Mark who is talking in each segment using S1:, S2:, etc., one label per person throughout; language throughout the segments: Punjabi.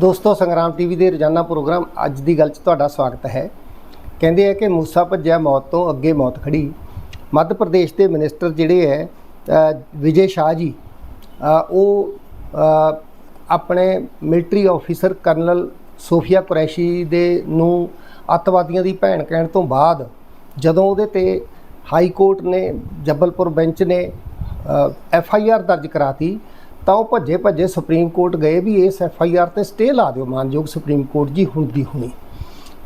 S1: ਦੋਸਤੋ, ਸੰਗਰਾਮ ਟੀਵੀ ਦੇ ਰੋਜ਼ਾਨਾ ਪ੍ਰੋਗਰਾਮ ਅੱਜ ਦੀ ਗੱਲ 'ਚ ਤੁਹਾਡਾ ਸਵਾਗਤ ਹੈ। ਕਹਿੰਦੇ ਆ ਕਿ ਮੂਸਾ ਭੱਜਿਆ ਮੌਤ ਤੋਂ ਅੱਗੇ ਮੌਤ ਖੜੀ ਮੱਧ ਪ੍ਰਦੇਸ਼ ਦੇ ਮਿਨਿਸਟਰ ਜਿਹੜੇ ਹੈ ਵਿਜੇ ਸ਼ਾਹ ਜੀ ਉਹ ਆਪਣੇ military officer colonel Sofiya Qureshi ਦੇ ਨੂੰ ਅੱਤਵਾਦੀਆਂ ਦੀ ਭੈਣ ਕਹਿਣ ਤੋਂ ਬਾਅਦ ਜਦੋਂ ਉਹਦੇ ਤੇ ਹਾਈ ਕੋਰਟ ਨੇ, ਜੱਬਲਪੁਰ ਬੈਂਚ ਨੇ ਐਫ ਆਈ ਆਰ ਦਰਜ ਕਰਾਤੀ ਤਾਂ ਉਹ ਭੱਜੇ ਭੱਜੇ ਸੁਪਰੀਮ ਕੋਰਟ ਗਏ ਵੀ ਇਸ ਐਫ ਆਈ ਆਰ ਤੇ ਸਟੇ ਲਾ ਦਿਓ। ਮਾਨਯੋਗ ਸੁਪਰੀਮ ਕੋਰਟ ਜੀ, ਹੁਣ ਦੀ ਹੁਣੀ।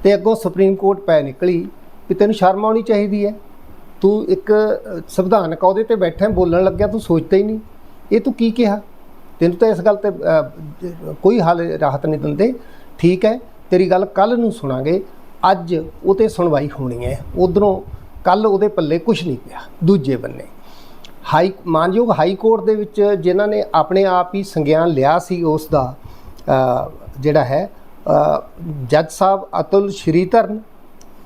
S1: ਤੇ ਅੱਗੋਂ ਸੁਪਰੀਮ ਕੋਰਟ ਪੈ ਨਿਕਲੀ ਵੀ ਤੈਨੂੰ ਸ਼ਰਮ ਆਉਣੀ ਚਾਹੀਦੀ ਹੈ। ਤੂੰ ਇੱਕ ਸੰਵਿਧਾਨਕ ਅਹੁਦੇ ਤੇ ਬੈਠਾ ਬੋਲਣ ਲੱਗਿਆ, ਤੂੰ ਸੋਚਦਾ ਹੀ ਨਹੀਂ। ਇਹ ਤੂੰ ਕੀ ਕਿਹਾ? ਤੈਨੂੰ ਤਾਂ ਇਸ ਗੱਲ ਤੇ ਕੋਈ ਹਾਲ, ਰਾਹਤ ਨਹੀਂ ਦਿੰਦੇ। ਠੀਕ ਹੈ, ਤੇਰੀ ਗੱਲ ਕੱਲ ਨੂੰ ਸੁਣਾਂਗੇ। ਅੱਜ ਉਹ ਤੇ ਸੁਣਵਾਈ ਹੋਣੀ ਹੈ। ਉਧਰੋਂ ਕੱਲ ਉਹਦੇ ਪੱਲੇ ਕੁਝ ਨਹੀਂ ਪਿਆ। ਦੂਜੇ ਬੰਨੇ। ਹਾਈ ਮਾਨਯੋਗ ਹਾਈ ਕੋਰਟ ਦੇ ਵਿੱਚ ਜਿਨ੍ਹਾਂ ਨੇ ਆਪਣੇ ਆਪ ਹੀ ਸੰਗਿਆਨ ਲਿਆ ਸੀ, ਉਸ ਦਾ ਜਿਹੜਾ ਹੈ ਜੱਜ ਸਾਹਿਬ ਅਤੁਲ ਸ਼੍ਰੀਧਰਨ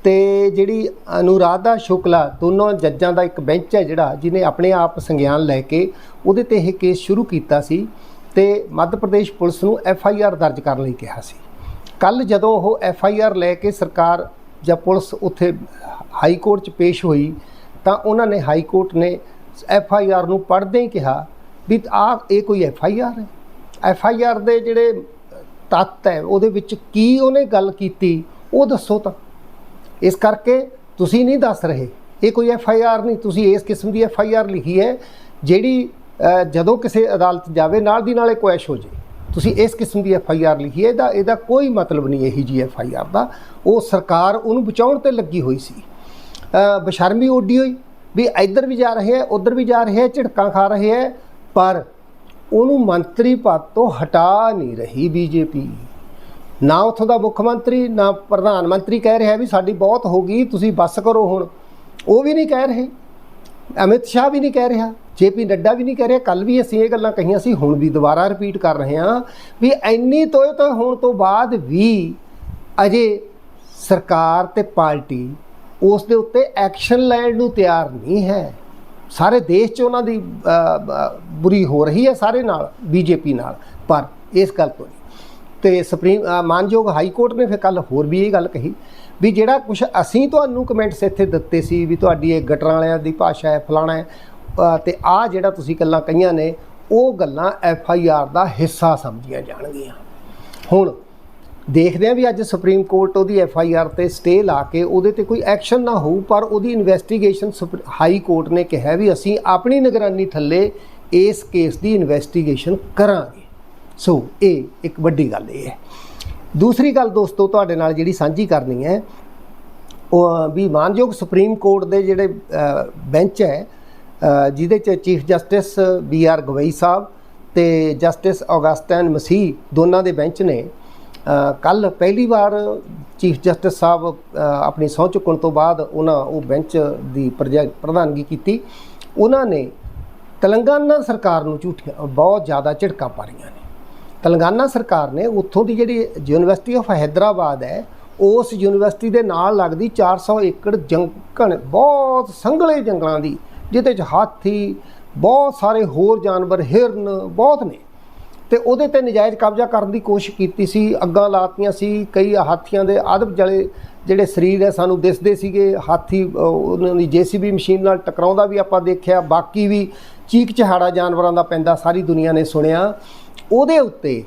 S1: ਤੇ ਜਿਹੜੀ ਅਨੁਰਾਧਾ ਸ਼ੁਕਲਾ, ਦੋਨੋਂ ਜੱਜਾਂ ਦਾ ਇੱਕ ਬੈਂਚ ਹੈ ਜਿਹੜਾ ਜਿਨੇ ਆਪਣੇ ਆਪ ਸੰਗਿਆਨ ਲੈ ਕੇ ਉਹਦੇ ਤੇ ਇਹ ਕੇਸ ਸ਼ੁਰੂ ਕੀਤਾ ਸੀ ਤੇ ਮੱਧ ਪ੍ਰਦੇਸ਼ ਪੁਲਿਸ ਨੂੰ ਐਫ ਆਈ ਆਰ ਦਰਜ ਕਰਨ ਲਈ ਕਿਹਾ ਸੀ। ਕੱਲ ਜਦੋਂ ਉਹ ਐਫ ਆਈ ਆਰ ਲੈ ਕੇ ਸਰਕਾਰ ਜਾਂ ਪੁਲਿਸ ਉੱਥੇ ਹਾਈ ਕੋਰਟ 'ਚ ਪੇਸ਼ ਹੋਈ, ਤਾਂ ਉਹਨਾਂ ਨੇ ਹਾਈ ਕੋਰਟ ਨੇ ਐਫ ਆਈ ਆਰ ਨੂੰ ਪੜ੍ਹਦੇ ਹੀ ਕਿਹਾ ਵੀ ਆ ਇਹ ਕੋਈ ਐਫ ਆਈ ਆਰ ਹੈ? ਐਫ ਆਈ ਆਰ ਦੇ ਜਿਹੜੇ ਤੱਤ ਹੈ, ਉਹਦੇ ਵਿੱਚ ਕੀ ਉਹਨੇ ਗੱਲ ਕੀਤੀ, ਉਹ ਦੱਸੋ ਤਾਂ। ਇਸ ਕਰਕੇ ਤੁਸੀਂ ਨਹੀਂ ਦੱਸ ਰਹੇ, ਇਹ ਕੋਈ ਐਫ ਆਈ ਆਰ ਨਹੀਂ, ਤੁਸੀਂ ਇਸ ਕਿਸਮ ਦੀ ਐਫ ਆਈ ਆਰ ਲਿਖੀ ਹੈ, ਜਿਹੜੀ ਜਦੋਂ ਕਿਸੇ ਅਦਾਲਤ ਜਾਵੇ, ਨਾਲ ਦੀ ਨਾਲੇ ਕੁਐਸ਼ ਹੋ ਜੇ। ਤੁਸੀਂ ਇਸ ਕਿਸਮ ਦੀ ਐਫ ਆਈ ਆਰ ਲਿਖੀ ਹੈ, ਇਹਦਾ ਇਹਦਾ ਕੋਈ ਮਤਲਬ ਨਹੀਂ ਇਹੀ ਜੀ ਐਫ ਆਈ ਆਰ ਦਾ। ਉਹ ਸਰਕਾਰ ਉਹਨੂੰ ਬਚਾਉਣ ਤੇ ਲੱਗੀ ਹੋਈ ਸੀ। ਬਸ਼ਰਮੀ ਉੱਡੀ ਹੋਈ ਵੀ ਇੱਧਰ ਵੀ ਜਾ ਰਹੇ ਹੈ, ਉੱਧਰ ਵੀ ਜਾ ਰਹੇ ਹੈ, ਝਿੜਕਾਂ ਖਾ ਰਹੇ ਹੈ, ਪਰ ਉਹਨੂੰ ਮੰਤਰੀ ਪਦ ਤੋਂ ਹਟਾ ਨਹੀਂ ਰਹੀ ਬੀਜੇਪੀ। ਨਾ ਉੱਥੋਂ ਦਾ ਮੁੱਖ ਮੰਤਰੀ, ਨਾ ਪ੍ਰਧਾਨ ਮੰਤਰੀ ਕਹਿ ਰਿਹਾ ਵੀ ਸਾਡੀ ਬਹੁਤ ਹੋ ਗਈ, ਤੁਸੀਂ ਬੱਸ ਕਰੋ ਹੁਣ। ਉਹ ਵੀ ਨਹੀਂ ਕਹਿ ਰਹੇ। ਅਮਿਤ ਸ਼ਾਹ ਵੀ ਨਹੀਂ ਕਹਿ ਰਿਹਾ। ਜੇਪੀ ਨੱਡਾ ਵੀ ਨਹੀਂ ਕਹਿ ਰਿਹਾ। ਕੱਲ ਵੀ ਅਸੀਂ ਇਹ ਗੱਲਾਂ ਕਹੀਆਂ ਸੀ, ਹੁਣ ਵੀ ਦੁਬਾਰਾ ਰਿਪੀਟ ਕਰ ਰਹੇ ਹਾਂ ਵੀ ਇੰਨੀ ਤੋਏ ਤੋਏ ਹੋਣ ਤੋਂ ਬਾਅਦ ਵੀ ਅਜੇ ਸਰਕਾਰ ਤੇ ਪਾਰਟੀ ਉਸ ਦੇ ਉੱਤੇ ਐਕਸ਼ਨ ਲੈਣ ਨੂੰ ਤਿਆਰ ਨਹੀਂ ਹੈ। ਸਾਰੇ ਦੇਸ਼ 'ਚ ਉਹਨਾਂ ਦੀ ਬੁਰੀ ਹੋ ਰਹੀ ਹੈ ਸਾਰੇ ਨਾਲ ਬੀਜੇਪੀ ਨਾਲ। ਪਰ ਇਸ ਗੱਲ ਤੋਂ ਨਹੀਂ। ਤੇ ਸੁਪਰੀਮ ਮਾਨਯੋਗ ਹਾਈ ਕੋਰਟ ਨੇ ਫਿਰ ਕੱਲ ਹੋਰ ਵੀ ਇਹ ਗੱਲ ਕਹੀ ਵੀ ਜਿਹੜਾ ਕੁਝ ਅਸੀਂ ਤੁਹਾਨੂੰ ਕਮੈਂਟਸ ਇੱਥੇ ਦਿੱਤੇ ਸੀ ਵੀ ਤੁਹਾਡੀ ਇਹ ਗਟਰਾਂ ਵਾਲਿਆਂ ਦੀ ਭਾਸ਼ਾ ਹੈ ਫਲਾਣਾ ਹੈ ਅ, ਤੇ ਆ ਜਿਹੜਾ ਤੁਸੀਂ ਗੱਲਾਂ ਕਹੀਆਂ ਨੇ ਉਹ ਗੱਲਾਂ ਐਫ ਆਈ ਆਰ ਦਾ ਹਿੱਸਾ ਸਮਝੀਆਂ ਜਾਣਗੀਆਂ। ਹੁਣ ਦੇਖਦੇ ਹਾਂ ਵੀ ਅੱਜ ਸੁਪਰੀਮ ਕੋਰਟ ਉਹਦੀ ਐਫ ਆਈ ਆਰ ਤੇ ਸਟੇ ਲਾ ਕੇ ਉਹਦੇ ਤੇ ਕੋਈ ਐਕਸ਼ਨ ਨਾ ਹੋਊ, ਪਰ ਉਹਦੀ ਇਨਵੈਸਟੀਗੇਸ਼ਨ ਹਾਈ ਕੋਰਟ ਨੇ ਕਿਹਾ ਵੀ ਅਸੀਂ ਆਪਣੀ ਨਿਗਰਾਨੀ ਥੱਲੇ ਇਸ ਕੇਸ ਦੀ ਇਨਵੈਸਟੀਗੇਸ਼ਨ ਕਰਾਂਗੇ। ਸੋ, ਇਹ ਇੱਕ ਵੱਡੀ ਗੱਲ ਇਹ ਹੈ। ਦੂਸਰੀ ਗੱਲ ਦੋਸਤੋ, ਤੁਹਾਡੇ ਨਾਲ ਜਿਹੜੀ ਸਾਂਝੀ ਕਰਨੀ ਹੈ, ਉਹ ਵੀ ਮਾਨਯੋਗ ਸੁਪਰੀਮ ਕੋਰਟ ਦੇ ਜਿਹੜੇ ਬੈਂਚ ਹੈ ਜਿਹਦੇ ਚ chief justice B R Gavai ਸਾਹਿਬ ਤੇ ਜਸਟਿਸ ਔਗਸਟਨ ਮਸੀਹ ਦੋਨਾਂ ਦੇ ਬੈਂਚ ਨੇ ਕੱਲ ਪਹਿਲੀ ਵਾਰ ਚੀਫ ਜਸਟਿਸ ਸਾਹਿਬ ਆਪਣੀ ਸਹੁੰ ਚੁੱਕਣ ਤੋਂ ਬਾਅਦ ਉਹਨਾਂ ਉਹ ਬੈਂਚ ਦੀ ਪ੍ਰਜਾ- ਪ੍ਰਧਾਨਗੀ ਕੀਤੀ। ਉਹਨਾਂ ਨੇ ਤੇਲੰਗਾਨਾ ਸਰਕਾਰ ਨੂੰ ਝੂਠੀਆਂ, ਬਹੁਤ ਜ਼ਿਆਦਾ ਝਿੜਕਾਂ ਪਾਰੀਆਂ ਨੇ। ਤੇਲੰਗਾਨਾ ਸਰਕਾਰ ਨੇ ਉੱਥੋਂ ਦੀ ਜਿਹੜੀ ਯੂਨੀਵਰਸਿਟੀ ਆਫ ਹੈਦਰਾਬਾਦ ਹੈ, ਉਸ ਯੂਨੀਵਰਸਿਟੀ ਦੇ ਨਾਲ ਲੱਗਦੀ 400 ਏਕੜ ਜੰਗਲ ਬਹੁਤ ਸੰਘਲੇ ਜੰਗਲਾਂ ਦੀ, ਜਿਹਦੇ ਚ ਹਾਥੀ, ਬਹੁਤ ਸਾਰੇ ਹੋਰ ਜਾਨਵਰ, ਹਿਰਨ ਬਹੁਤ ਨੇ। ਤੇ ਉਹਦੇ ਤੇ ਨਜਾਇਜ਼ ਕਬਜ਼ਾ ਕਰਨ ਦੀ ਕੋਸ਼ਿਸ਼ ਕੀਤੀ ਸੀ, ਅੱਗਾਂ ਲਾਤੀਆਂ ਸੀ, ਕਈ ਹਾਥੀਆਂ ਦੇ ਆਦਬ ਜਲੇ ਜਿਹੜੇ ਸਰੀਰ ਹੈ ਸਾਨੂੰ ਦਿਸਦੇ ਸੀਗੇ, ਹਾਥੀ ਉਹਨਾਂ ਦੀ ਜੀਸੀਬੀ ਮਸ਼ੀਨ ਨਾਲ ਟਕਰਾਉਂਦਾ ਵੀ ਆਪਾਂ ਦੇਖਿਆ, ਬਾਕੀ ਵੀ ਚੀਕ ਚਹਾੜਾ ਜਾਨਵਰਾਂ ਦਾ ਪੈਂਦਾ, ਸਾਰੀ ਦੁਨੀਆ ਨੇ ਸੁਣਿਆ। ਉਹਦੇ ਉੱਤੇ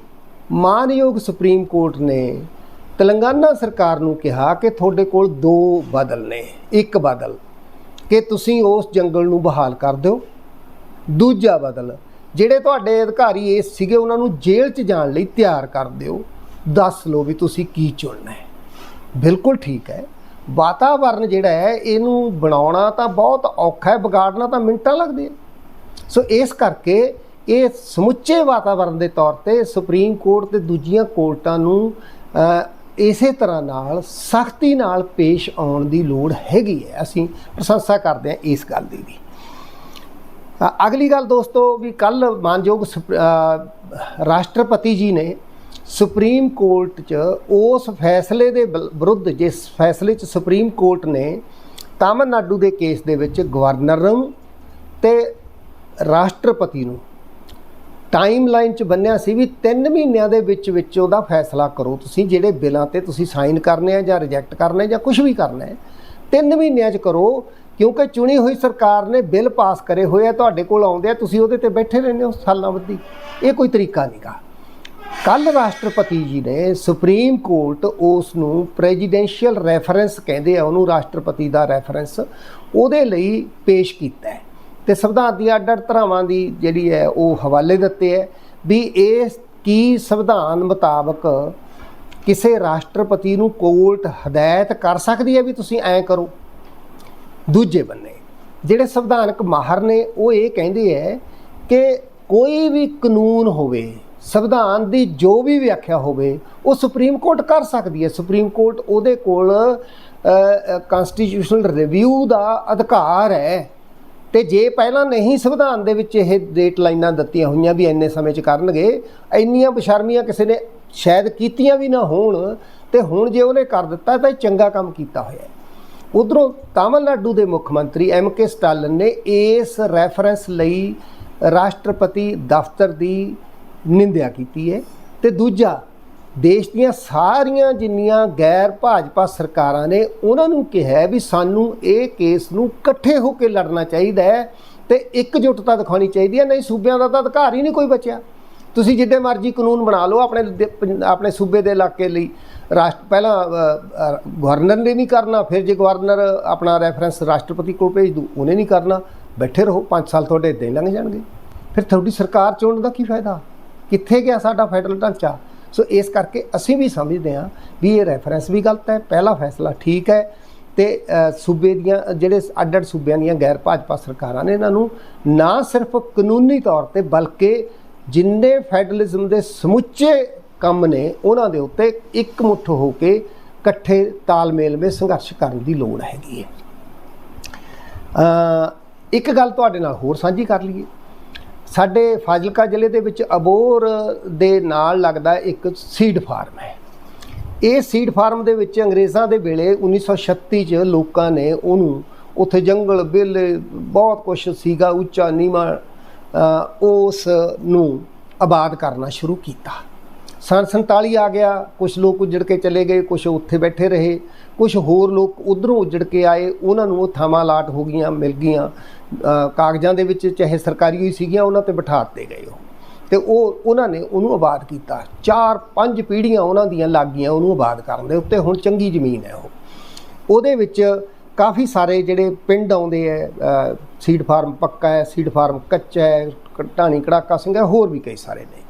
S1: ਮਾਨਯੋਗ ਸੁਪਰੀਮ ਕੋਰਟ ਨੇ ਤੇਲੰਗਾਨਾ ਸਰਕਾਰ ਨੂੰ ਕਿਹਾ ਕਿ ਤੁਹਾਡੇ ਕੋਲ ਦੋ ਬਦਲ ਨੇ, ਇੱਕ ਬਦਲ, ਕਿ ਤੁਸੀਂ ਉਸ ਜੰਗਲ ਨੂੰ ਬਹਾਲ ਕਰ ਦਿਓ। ਦੂਜਾ ਬਦਲ ਜਿਹੜੇ ਤੁਹਾਡੇ ਅਧਿਕਾਰੀ ਇਸ ਸੀਗੇ, ਉਹਨਾਂ ਨੂੰ ਜੇਲ੍ਹ 'ਚ ਜਾਣ ਲਈ ਤਿਆਰ ਕਰ ਦਿਓ। ਦੱਸ ਲਓ ਵੀ ਤੁਸੀਂ ਕੀ ਚੁਣਨਾ ਹੈ। ਬਿਲਕੁਲ ਠੀਕ ਹੈ। ਵਾਤਾਵਰਨ ਜਿਹੜਾ ਹੈ, ਇਹਨੂੰ ਬਣਾਉਣਾ ਤਾਂ ਬਹੁਤ ਔਖਾ ਹੈ, ਵਿਗਾੜਨਾ ਤਾਂ ਮਿੰਟਾਂ ਲੱਗਦੇ ਸੋ ਇਸ ਕਰਕੇ ਇਹ ਸਮੁੱਚੇ ਵਾਤਾਵਰਨ ਦੇ ਤੌਰ ਤੇ ਸੁਪਰੀਮ ਕੋਰਟ ਤੇ ਦੂਜੀਆਂ ਕੋਰਟਾਂ ਨੂੰ ਇਸੇ ਤਰ੍ਹਾਂ ਨਾਲ, ਸਖਤੀ ਨਾਲ ਪੇਸ਼ ਆਉਣ ਦੀ ਲੋੜ ਹੈਗੀ ਹੈ। ਅਸੀਂ ਪ੍ਰਸ਼ੰਸਾ ਕਰਦੇ ਹਾਂ ਇਸ ਗੱਲ ਦੀ ਵੀ। ਅਗਲੀ ਗੱਲ ਦੋਸਤੋ ਵੀ ਕੱਲ ਮਾਨਯੋਗ ਸੁਪ- ਰਾਸ਼ਟਰਪਤੀ ਜੀ ਨੇ ਸੁਪਰੀਮ ਕੋਰਟ 'ਚ ਉਸ ਫੈਸਲੇ ਦੇ ਬਲ- ਵਿਰੁੱਧ ਜਿਸ ਫੈਸਲੇ 'ਚ ਸੁਪਰੀਮ ਕੋਰਟ ਨੇ ਤਾਮਿਲਨਾਡੂ ਦੇ ਕੇਸ ਦੇ ਵਿੱਚ ਗਵਰਨਰ ਨੂੰ ਤੇ ਰਾਸ਼ਟਰਪਤੀ ਨੂੰ ਟਾਈਮਲਾਈਨ ਚ ਬੰਨਿਆ ਸੀ ਵੀ 3 ਮਹੀਨਿਆਂ ਦੇ ਵਿੱਚ ਵਿੱਚ ਉਹਦਾ ਫੈਸਲਾ ਕਰੋ ਤੁਸੀਂ, ਜਿਹੜੇ ਬਿੱਲਾਂ ਤੇ ਤੁਸੀਂ ਸਾਈਨ ਕਰਨੇ ਆ ਜਾਂ ਰਿਜੈਕਟ ਕਰਨੇ ਜਾਂ ਕੁਝ ਵੀ ਕਰਨਾ ਹੈ 3 ਮਹੀਨਿਆਂ ਚ ਕਰੋ ਕਿਉਂਕਿ ਚੁਣੀ ਹੋਈ ਸਰਕਾਰ ਨੇ ਬਿੱਲ ਪਾਸ ਕਰੇ ਹੋਏ ਆ, ਤੁਹਾਡੇ ਕੋਲ ਆਉਂਦੇ ਆ, ਤੁਸੀਂ ਉਹਦੇ ਤੇ ਬੈਠੇ ਰਹਿੰਦੇ ਹੋ ਸਾਲਾਂ ਬੱਧੀ। ਇਹ ਕੋਈ ਤਰੀਕਾ ਨਹੀਂਗਾ ਕੱਲ ਰਾਸ਼ਟਰਪਤੀ ਜੀ ਨੇ ਸੁਪਰੀਮ ਕੋਰਟ ਉਸ ਨੂੰ ਪ੍ਰੈਜ਼ੀਡੈਂਸ਼ੀਅਲ ਰੈਫਰੈਂਸ ਕਹਿੰਦੇ ਆ, ਉਹਨੂੰ ਰਾਸ਼ਟਰਪਤੀ ਦਾ ਰੈਫਰੈਂਸ ਉਹਦੇ ਲਈ ਪੇਸ਼ ਕੀਤਾ ਹੈ। ਤੇ ਸੰਵਿਧਾਨ ਦੀਆਂ ਅੱਡ-ਅੱਡ ਧਰਾਵਾਂ ਦੀ ਜਿਹੜੀ ਹੈ, ਉਹ ਹਵਾਲੇ ਦਿੱਤੇ ਹੈ ਵੀ ਇਹ ਕੀ ਸੰਵਿਧਾਨ ਮੁਤਾਬਕ ਕਿਸੇ ਰਾਸ਼ਟਰਪਤੀ ਨੂੰ ਕੋਰਟ ਹਦਾਇਤ ਕਰ ਸਕਦੀ ਹੈ ਵੀ ਤੁਸੀਂ ਐਂ ਕਰੋ। ਦੂਜੇ ਬੰਨੇ। ਜਿਹੜੇ ਸੰਵਿਧਾਨਕ ਮਾਹਰ ਨੇ, ਉਹ ਇਹ ਕਹਿੰਦੇ ਹੈ ਕਿ ਕੋਈ ਵੀ ਕਾਨੂੰਨ ਹੋਵੇ, ਸੰਵਿਧਾਨ ਦੀ ਜੋ ਵੀ ਵਿਆਖਿਆ ਹੋਵੇ, ਉਹ ਸੁਪਰੀਮ ਕੋਰਟ ਕਰ ਸਕਦੀ ਹੈ ਸੁਪਰੀਮ ਕੋਰਟ ਉਹਦੇ ਕੋਲ ਕਨਸਟੀਟਿਊਸ਼ਨਲ ਰਿਵਿਊ ਦਾ ਅਧਿਕਾਰ ਹੈ ਤੇ ਜੇ ਪਹਿਲਾਂ ਨਹੀਂ ਸੰਵਿਧਾਨ ਦੇ ਵਿੱਚ ਇਹ ਡੇਟ ਲਾਈਨਾਂ ਦਿੱਤੀਆਂ ਹੋਈਆਂ ਵੀ ਇੰਨੇ ਸਮੇਂ 'ਚ ਕਰਨਗੇ, ਇੰਨੀਆਂ ਬਸ਼ਰਮੀਆਂ ਕਿਸੇ ਨੇ ਸ਼ਾਇਦ ਕੀਤੀਆਂ ਵੀ ਨਾ ਹੋਣ, ਤੇ ਹੁਣ ਜੇ ਉਹਨੇ ਕਰ ਦਿੱਤਾ, ਤਾਂ ਇਹ ਚੰਗਾ ਕੰਮ ਕੀਤਾ ਹੋਇਆ ਉਧਰੋਂ ਤਾਮਿਲਨਾਡੂ ਦੇ ਮੁੱਖ ਮੰਤਰੀ ਐਮ ਕੇ ਸਟਾਲਨ ਨੇ ਇਸ ਰੈਫਰੈਂਸ ਲਈ ਰਾਸ਼ਟਰਪਤੀ ਦਫ਼ਤਰ ਦੀ ਨਿੰਦਿਆ ਕੀਤੀ ਹੈ ਤੇ ਦੂਜਾ, ਦੇਸ਼ ਦੀਆਂ ਸਾਰੀਆਂ ਜਿੰਨੀਆਂ ਗੈਰ ਭਾਜਪਾ ਸਰਕਾਰਾਂ ਨੇ ਉਹਨਾਂ ਨੂੰ ਕਿਹਾ ਵੀ ਸਾਨੂੰ ਇਹ ਕੇਸ ਨੂੰ ਇਕੱਠੇ ਹੋ ਕੇ ਲੜਨਾ ਚਾਹੀਦਾ ਹੈ ਤੇ ਇਕਜੁੱਟਤਾ ਦਿਖਾਉਣੀ ਚਾਹੀਦੀ ਹੈ, ਨਹੀਂ ਸੂਬਿਆਂ ਦਾ ਤਾਂ ਅਧਿਕਾਰ ਹੀ ਨਹੀਂ ਕੋਈ ਬਚਿਆ। ਤੁਸੀਂ ਜਿੱਡੇ ਮਰਜ਼ੀ ਕਾਨੂੰਨ ਬਣਾ ਲਓ ਆਪਣੇ ਦੇ- ਪੰਜ- ਆਪਣੇ ਸੂਬੇ ਦੇ ਇਲਾਕੇ ਲਈ। ਰਾਸ਼ਟਰ ਪਹਿਲਾਂ ਗਵਰਨਰ ਨੇ ਨਹੀਂ ਕਰਨਾ, ਫਿਰ ਜੇ ਗਵਰਨਰ ਆਪਣਾ ਰੈਫਰੈਂਸ ਰਾਸ਼ਟਰਪਤੀ ਕੋਲ ਭੇਜ ਦੂ ਉਹਨੇ ਨਹੀਂ ਕਰਨਾ। ਬੈਠੇ ਰਹੋ 5 ਸਾਲ ਤੁਹਾਡੇ ਇਦਾਂ ਹੀ ਲੰਘ ਜਾਣਗੇ। ਫਿਰ ਤੁਹਾਡੀ ਸਰਕਾਰ ਚੁਣਨ ਦਾ ਕੀ ਫਾਇਦਾ? ਕਿੱਥੇ ਗਿਆ ਸਾਡਾ ਫੈਡਰਲ ਢਾਂਚਾ? ਸੋ ਇਸ ਕਰਕੇ ਅਸੀਂ ਵੀ ਸਮਝਦੇ ਹਾਂ ਵੀ ਇਹ ਰੈਫਰੈਂਸ ਵੀ ਗਲਤ ਹੈ, ਪਹਿਲਾ ਫੈਸਲਾ ਠੀਕ ਹੈ ਤੇ ਸੂਬੇ ਦੀਆਂ, ਜਿਹੜੇ ਅੱਡ-ਅੱਡ ਸੂਬਿਆਂ ਦੀਆਂ ਗੈਰ ਭਾਜਪਾ ਸਰਕਾਰਾਂ ਨੇ ਇਹਨਾਂ ਨੂੰ ਨਾ ਸਿਰਫ ਕਾਨੂੰਨੀ ਤੌਰ ਤੇ ਬਲਕਿ ਜਿੰਨੇ ਫੈਡਰਲਿਜ਼ਮ ਦੇ ਸਮੁੱਚੇ ਕੰਮ ਨੇ ਉਹਨਾਂ ਦੇ ਉੱਤੇ ਇੱਕ ਮੁੱਠ ਹੋ ਕੇ ਇਕੱਠੇ ਤਾਲਮੇਲ ਵਿੱਚ ਸੰਘਰਸ਼ ਕਰਨ ਦੀ ਲੋੜ ਹੈਗੀ ਹੈ। ਅ, ਇੱਕ ਗੱਲ ਤੁਹਾਡੇ ਨਾਲ ਹੋਰ ਸਾਂਝੀ ਕਰ ਲਈਏ। ਸਾਡੇ ਫਾਜ਼ਿਲਕਾ ਜ਼ਿਲ੍ਹੇ ਦੇ ਵਿੱਚ ਅਬੋਰ ਦੇ ਨਾਲ ਲੱਗਦਾ ਇੱਕ ਸੀਡ ਫਾਰਮ ਹੈ। ਇਹ ਸੀਡ ਫਾਰਮ ਦੇ ਵਿੱਚ ਅੰਗਰੇਜ਼ਾਂ ਦੇ ਵੇਲੇ 1936 ਚ ਲੋਕਾਂ ਨੇ ਉਹਨੂੰ ਉੱਥੇ ਜੰਗਲ ਬਿੱਲ ਬਹੁਤ ਕੁਝ ਸੀਗਾ ਉੱਚਾ ਨੀਵਾਂ ਉਸ ਨੂੰ ਆਬਾਦ ਕਰਨਾ ਸ਼ੁਰੂ ਕੀਤਾ। ਸਨ 47 ਆ ਗਿਆ ਕੁਝ ਲੋਕ ਉੱਜੜ ਕੇ ਚਲੇ ਗਏ ਕੁਝ ਉੱਥੇ ਬੈਠੇ ਰਹੇ ਕੁਝ ਹੋਰ ਲੋਕ ਉਧਰੋਂ ਉੱਜੜ ਕੇ ਆਏ, ਉਹਨਾਂ ਨੂੰ ਉਹ ਥਾਵਾਂ ਲਾਟ ਹੋ ਗਈਆਂ, ਮਿਲ ਗਈਆਂ। ਕਾਗਜ਼ਾਂ ਦੇ ਵਿੱਚ ਚਾਹੇ ਸਰਕਾਰੀ ਹੋਈ ਸੀਗੀਆਂ, ਉਹਨਾਂ ਤੇ ਬਿਠਾ ਦਿੱਤੇ ਗਏ ਉਹ। ਤੇ ਉਹ, ਉਹਨਾਂ ਨੇ ਉਹਨੂੰ ਆਬਾਦ ਕੀਤਾ। ਚਾਰ ਪੰਜ ਪੀੜ੍ਹੀਆਂ ਉਹਨਾਂ ਦੀਆਂ ਲੱਗ ਗਈਆਂ ਉਹਨੂੰ ਆਬਾਦ ਕਰਨ ਦੇ ਉੱਤੇ, ਹੁਣ ਚੰਗੀ ਜ਼ਮੀਨ ਹੈ ਉਹ। ਉਹਦੇ ਵਿੱਚ ਕਾਫੀ ਸਾਰੇ ਜਿਹੜੇ ਪਿੰਡ ਆਉਂਦੇ ਹੈ ਸੀਡ ਫਾਰਮ ਪੱਕਾ ਹੈ ਸੀਡ ਫਾਰਮ ਕੱਚਾ ਹੈ ਢਾਣੀ ਕੜਾਕਾ ਸਿੰਘ ਹੈ ਹੋਰ ਵੀ ਕਈ ਸਾਰੇ ਨੇ।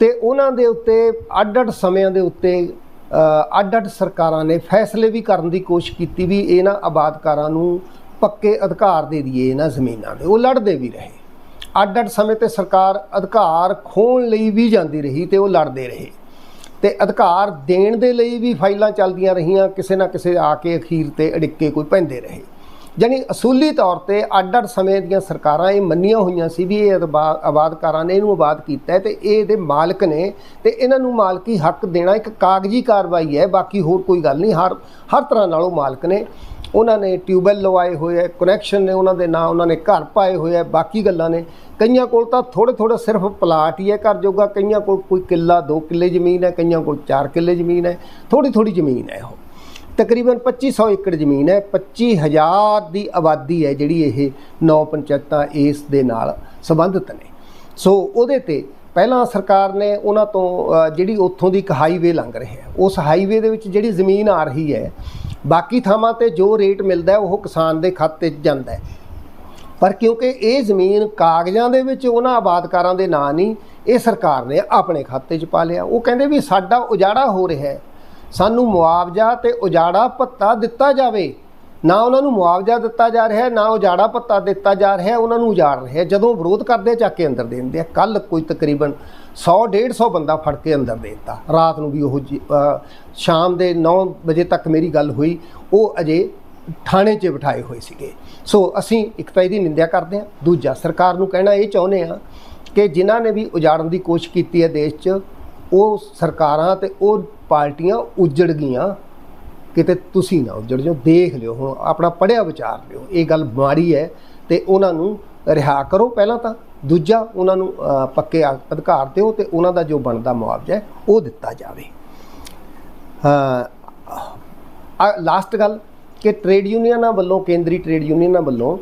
S1: ਤੇ ਉਹਨਾਂ ਦੇ ਉੱਤੇ ਅੱਡ-ਅੱਡ ਸਮਿਆਂ ਦੇ ਉੱਤੇ ਅੱਡ-ਅੱਡ ਸਰਕਾਰਾਂ ਨੇ ਫੈਸਲੇ ਵੀ ਕਰਨ ਦੀ ਕੋਸ਼ਿਸ਼ ਕੀਤੀ ਵੀ ਇਹਨਾਂ ਆਬਾਦਕਾਰਾਂ ਨੂੰ ਪੱਕੇ ਅਧਿਕਾਰ ਦੇ ਦਈਏ ਇਹਨਾਂ ਜ਼ਮੀਨਾਂ ਦੇ, ਉਹ ਲੜਦੇ ਵੀ ਰਹੇ। ਅੱਡ-ਅੱਡ ਸਮੇਂ ਤੇ ਸਰਕਾਰ ਅਧਿਕਾਰ ਖੋਣ ਲਈ ਵੀ ਜਾਂਦੀ ਰਹੀ ਤੇ ਉਹ ਲੜਦੇ ਰਹੇ। ਤੇ ਅਧਿਕਾਰ ਦੇਣ ਦੇ ਲਈ ਵੀ ਫਾਈਲਾਂ ਚੱਲਦੀਆਂ ਰਹੀਆਂ, ਕਿਸੇ ਨਾ ਕਿਸੇ ਆ ਕੇ ਅਖੀਰ ਤੇ ਅੜਿੱਕੇ ਕੋਈ ਪੈਂਦੇ ਰਹੇ। ਜਾਣੀ ਅਸੂਲੀ ਤੌਰ ਤੇ ਅੱਡ-ਅੱਡ ਸਮੇਂ ਦੀਆਂ ਸਰਕਾਰਾਂ ਇਹ ਮੰਨੀਆਂ ਹੋਈਆਂ ਸੀ ਵੀ ਇਹ ਅਦਬਾ- ਆਬਾਦਕਾਰਾਂ ਨੇ ਇਹਨੂੰ ਆਬਾਦ ਕੀਤਾ ਹੈ ਤੇ ਇਹ ਇਹਦੇ ਮਾਲਕ ਨੇ ਤੇ ਇਹਨਾਂ ਨੂੰ ਮਾਲਕੀ ਹੱਕ ਦੇਣਾ ਇੱਕ ਕਾਗਜ਼ੀ ਕਾਰਵਾਈ ਹੈ, ਬਾਕੀ ਹੋਰ ਕੋਈ ਗੱਲ ਨਹੀਂ, ਹਰ ਹਰ ਤਰ੍ਹਾਂ ਨਾਲ ਉਹ ਮਾਲਕ ਨੇ। ਉਹਨਾਂ ਨੇ ਟਿਊਬਵੈਲ ਲਵਾਏ ਹੋਏ ਹੈ ਕਨੈਕਸ਼ਨ ਨੇ ਉਹਨਾਂ ਦੇ ਨਾਂ, ਉਹਨਾਂ ਨੇ ਘਰ ਪਾਏ ਹੋਏ ਹੈ ਬਾਕੀ ਗੱਲਾਂ ਨੇ। ਕਈਆਂ ਕੋਲ ਤਾਂ ਥੋੜੇ ਥੋੜੇ ਸਿਰਫ ਪਲਾਟ ਹੀ ਹੈ ਘਰ ਜੋਗਾ, ਕਈਆਂ ਕੋਲ ਕੋਈ ਕਿੱਲਾ 2 ਕਿੱਲੇ ਜ਼ਮੀਨ ਹੈ, ਕਈਆਂ ਕੋਲ 4 ਕਿੱਲੇ ਜ਼ਮੀਨ ਹੈ ਥੋੜੀ ਥੋੜੀ ਜ਼ਮੀਨ ਹੈ ਉਹ। ਤਕਰੀਬਨ 2500 ਏਕੜ ਜ਼ਮੀਨ ਹੈ 25000 ਦੀ ਆਬਾਦੀ ਹੈ ਜਿਹੜੀ ਇਹ ਨੌ ਪੰਚਾਇਤਾਂ ਇਸ ਦੇ ਨਾਲ ਸੰਬੰਧਿਤ ਨੇ। ਸੋ ਉਹਦੇ ਤੇ ਪਹਿਲਾਂ ਸਰਕਾਰ ਨੇ ਉਹਨਾਂ ਤੋਂ ਜਿਹੜੀ ਉੱਥੋਂ ਦੀ ਇੱਕ ਹਾਈਵੇ ਲੰਘ ਰਿਹਾ ਉਸ ਹਾਈਵੇ ਦੇ ਵਿੱਚ ਜਿਹੜੀ ਜ਼ਮੀਨ ਆ ਰਹੀ ਹੈ ਬਾਕੀ ਥਾਵਾਂ ਤੇ ਜੋ ਰੇਟ ਮਿਲਦਾ ਉਹ ਕਿਸਾਨ ਦੇ ਖਾਤੇ 'ਚ ਜਾਂਦਾ ਹੈ। ਪਰ ਕਿਉਂਕਿ ਇਹ ਜ਼ਮੀਨ ਕਾਗਜ਼ਾਂ ਦੇ ਵਿੱਚ ਉਹਨਾਂ ਆਬਾਦਕਾਰਾਂ ਦੇ ਨਾਂ ਨਹੀਂ, ਇਹ ਸਰਕਾਰ ਨੇ ਆਪਣੇ ਖਾਤੇ 'ਚ ਪਾ ਲਿਆ। ਉਹ ਕਹਿੰਦੇ ਵੀ ਸਾਡਾ ਉਜਾੜਾ ਹੋ ਰਿਹਾ ਹੈ। ਸਾਨੂੰ ਮੁਆਵਜ਼ਾ ਤੇ ਉਜਾੜਾ ਭੱਤਾ ਦਿੱਤਾ ਜਾਵੇ। ਨਾ ਉਹਨਾਂ ਨੂੰ ਮੁਆਵਜ਼ਾ ਦਿੱਤਾ ਜਾ ਰਿਹਾ ਹੈ ਨਾ ਉਜਾੜਾ ਭੱਤਾ ਦਿੱਤਾ ਜਾ ਰਿਹਾ ਹੈ ਉਹਨਾਂ ਨੂੰ ਉਜਾੜ ਰਿਹਾ ਜਦੋਂ ਵਿਰੋਧ ਕਰਦੇ ਚੱਕ ਕੇ ਅੰਦਰ ਦੇ ਦਿੰਦੇ ਆ। ਕੱਲ ਕੋਈ ਤਕਰੀਬਨ 100 150 ਬੰਦਾ ਫੜ ਕੇ ਅੰਦਰ ਦੇ ਦਿੱਤਾ। ਰਾਤ ਨੂੰ ਵੀ ਉਹ ਜੀ- ਸ਼ਾਮ ਦੇ 9 ਵਜੇ ਤੱਕ ਮੇਰੀ ਗੱਲ ਹੋਈ। ਉਹ ਅਜੇ ਥਾਣੇ 'ਚ ਬਿਠਾਏ ਹੋਏ ਸੀਗੇ। ਸੋ ਅਸੀਂ ਇੱਕ ਤਾਂ ਇਹਦੀ ਨਿੰਦਿਆ ਕਰਦੇ ਹਾਂ, ਦੂਜਾ ਸਰਕਾਰ ਨੂੰ ਕਹਿਣਾ ਇਹ ਚਾਹੁੰਦੇ ਹਾਂ ਕਿ ਜਿਨ੍ਹਾਂ ਨੇ ਵੀ ਉਜਾੜਨ ਦੀ ਕੋਸ਼ਿਸ਼ ਕੀਤੀ ਹੈ ਦੇਸ਼ 'ਚ, ਉਹ ਸਰਕਾਰਾਂ ਤੇ ਉਹ ਪਾਰਟੀਆਂ ਉਜੜ ਗਈਆਂ। ਕਿਤੇ ਤੁਸੀਂ ਨਾ ਉਜੜ ਜਾਓ, ਦੇਖ ਲਿਓ ਹੁਣ, ਆਪਣਾ ਪੜਿਆ ਵਿਚਾਰ ਲਿਓ। ਇਹ ਗੱਲ ਮਾੜੀ ਹੈ ਤੇ ਉਹਨਾਂ ਨੂੰ ਰਿਹਾ ਕਰੋ ਪਹਿਲਾਂ ਤਾਂ। ਦੂਜਾ ਉਹਨਾਂ ਨੂੰ ਪੱਕੇ ਅਧਿਕਾਰ ਦਿਓ ਤੇ ਉਹਨਾਂ ਦਾ ਜੋ ਬਣਦਾ ਮੁਆਵਜ਼ਾ ਹੈ, ਉਹ ਦਿੱਤਾ ਜਾਵੇ। ਹਾਂ ਲਾਸਟ ਗੱਲ ਕਿ ਟ੍ਰੇਡ ਯੂਨੀਅਨਾਂ ਵੱਲੋਂ, ਕੇਂਦਰੀ ਟ੍ਰੇਡ ਯੂਨੀਅਨਾਂ ਵੱਲੋਂ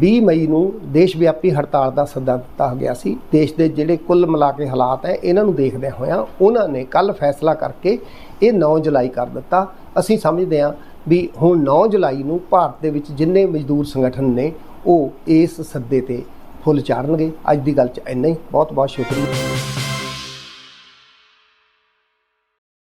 S1: 20 ਮਈ ਨੂੰ ਦੇਸ਼ ਵਿਆਪੀ ਹੜਤਾਲ ਦਾ ਸੱਦਾ ਦਿੱਤਾ ਗਿਆ ਸੀ। ਦੇਸ਼ ਦੇ ਜਿਹੜੇ ਕੁੱਲ ਮਿਲਾ ਕੇ ਹਾਲਾਤ ਹੈ, ਇਹਨਾਂ ਨੂੰ ਦੇਖਦਿਆਂ ਹੋਇਆਂ ਉਹਨਾਂ ਨੇ ਕੱਲ ਫੈਸਲਾ ਕਰਕੇ ਇਹ 9 ਜੁਲਾਈ ਕਰ ਦਿੱਤਾ। ਅਸੀਂ ਸਮਝਦੇ ਹਾਂ ਵੀ ਹੁਣ 9 ਜੁਲਾਈ ਨੂੰ ਭਾਰਤ ਦੇ ਵਿੱਚ ਜਿੰਨੇ ਮਜ਼ਦੂਰ ਸੰਗਠਨ ਨੇ, ਉਹ ਇਸ ਸੱਦੇ ਤੇ ਫੁੱਲ ਚਾੜਨਗੇ। ਅੱਜ ਦੀ ਗੱਲ 'ਚ ਇੰਨਾ ਹੀ। ਬਹੁਤ ਬਹੁਤ ਸ਼ੁਕਰੀਆ।